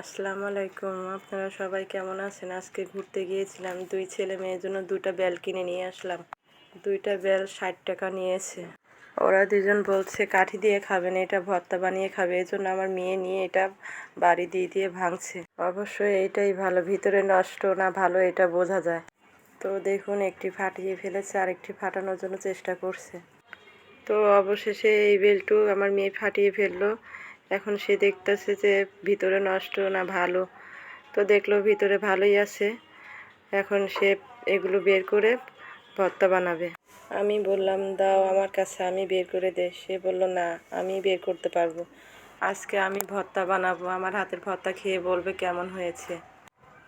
আসসালামু আলাইকুম। আপনারা সবাই কেমন আছেন? আজকে ঘুরতে গিয়েছিলাম। দুই ছেলে মেয়ের জন্য দুটা বেল কিনে নিয়ে আসলাম। দুইটা বেল ষাট টাকা নিয়েছে। ওরা দুজন বলছে, কাঠি দিয়ে খাবেন, এটা ভর্তা বানিয়ে খাবে। এই জন্য আমার মেয়ে নিয়ে এটা বাড়ি দিয়ে দিয়ে ভাঙছে। অবশ্যই এইটাই ভালো, ভিতরে নষ্ট না ভালো, এটা বোঝা যায়। তো দেখুন, একটি ফাটিয়ে ফেলেছে, আরেকটি ফাটানোর জন্য চেষ্টা করছে। তো অবশেষে এই বেলটু আমার মেয়ে ফাটিয়ে ফেলল। এখন সে দেখতেছে যে ভিতরে নষ্ট না ভালো। তো দেখল ভিতরে ভালোই আছে। এখন সে এগুলো বের করে ভর্তা বানাবে। আমি বললাম, দাও আমার কাছে, আমি বের করে দে। সে বলল, না, আমি বের করতে পারব। আজকে আমি ভর্তা বানাবো। আমার হাতের ভর্তা খেয়ে বলবে কেমন হয়েছে।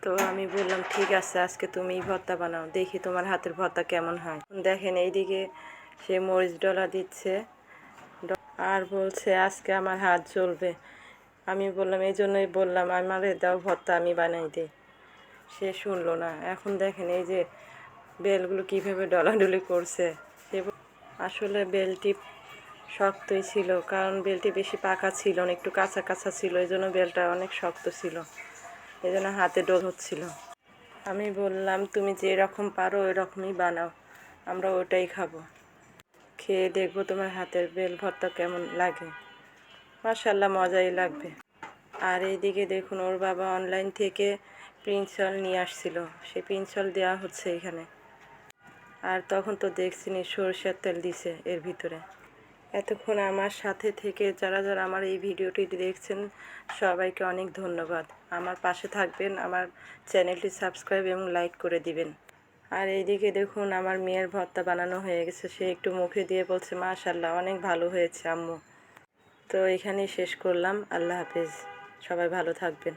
তো আমি বললাম, ঠিক আছে, আজকে তুমিই ভর্তা বানাও। দেখি তোমার হাতের ভর্তা কেমন হয়। দেখেন, এইদিকে সে মরিচ ডলা দিচ্ছে। আর বলছে, আজকে আমার হাত জ্বলবে। আমি বললাম, এই জন্যই বললাম, আমারে দাও ভর্তা, আমি বানাই দিই। সে শুনলো না। এখন দেখেন এই যে বেলগুলো কীভাবে ডলাডলি করছে। সে আসলে বেলটি শক্তই ছিল, কারণ বেলটি বেশি পাকা ছিল না, একটু কাঁচা কাঁচা ছিল, এই জন্য বেলটা অনেক শক্ত ছিল, এই জন্য হাতে ডোল হচ্ছিল। আমি বললাম, তুমি যে রকম পারো ওই রকমই বানাও, আমরা ওটাই খাব। খেয়ে দেখব তোমার হাতের বেল ভর্তা কেমন লাগে। মার্শাল্লাহ মজাই লাগবে। আর এইদিকে দেখুন, ওর বাবা অনলাইন থেকে প্রিন্সল নিয়ে আসছিল। সেই প্রিন্সল দেওয়া হচ্ছে এখানে। আর তখন তো দেখছিনি সরষের তেল দিছে এর ভিতরে। এতক্ষণ আমার সাথে থেকে যারা যারা আমার এই ভিডিওটি দেখছেন, সবাইকে অনেক ধন্যবাদ। আমার পাশে থাকবেন, আমার চ্যানেলটি সাবস্ক্রাইব এবং লাইক করে দিবেন। আর এইদিকে দেখুন আমার মেয়ের ভর্তা বানানো হয়ে গেছে। সে একটু মুখে দিয়ে বলছে মাশাল্লাহ অনেক ভালো হয়েছে আম্মু। তো এখানেই শেষ করলাম। আল্লাহ হাফিজ। সবাই ভালো থাকবেন।